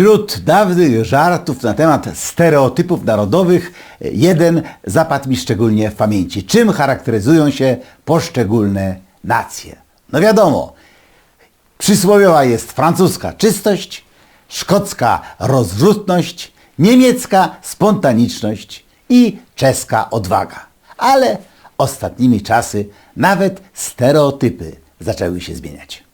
Wśród dawnych żartów na temat stereotypów narodowych jeden zapadł mi szczególnie w pamięci. Czym charakteryzują się poszczególne nacje? No wiadomo, przysłowiowa jest francuska czystość, szkocka rozrzutność, niemiecka spontaniczność i czeska odwaga. Ale ostatnimi czasy nawet stereotypy zaczęły się zmieniać.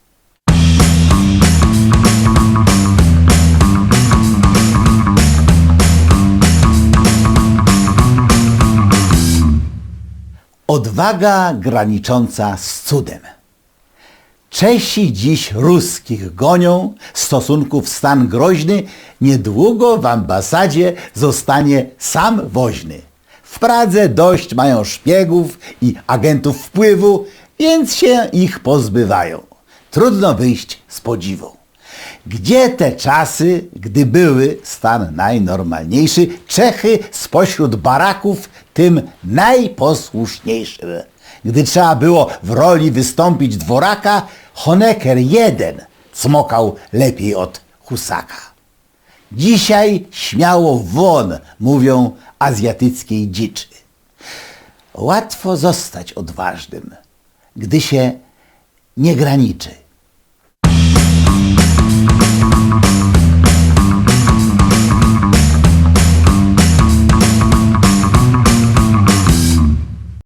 Odwaga granicząca z cudem. Czesi dziś ruskich gonią, stosunków stan groźny, niedługo w ambasadzie zostanie sam woźny. W Pradze dość mają szpiegów i agentów wpływu, więc się ich pozbywają. Trudno wyjść z podziwu. Gdzie te czasy, gdy były stan najnormalniejszy, Czechy spośród baraków tym najposłuszniejszym? Gdy trzeba było w roli wystąpić dworaka, Honecker jeden cmokał lepiej od husaka. Dzisiaj śmiało won, mówią azjatyckiej dziczy. Łatwo zostać odważnym, gdy się nie graniczy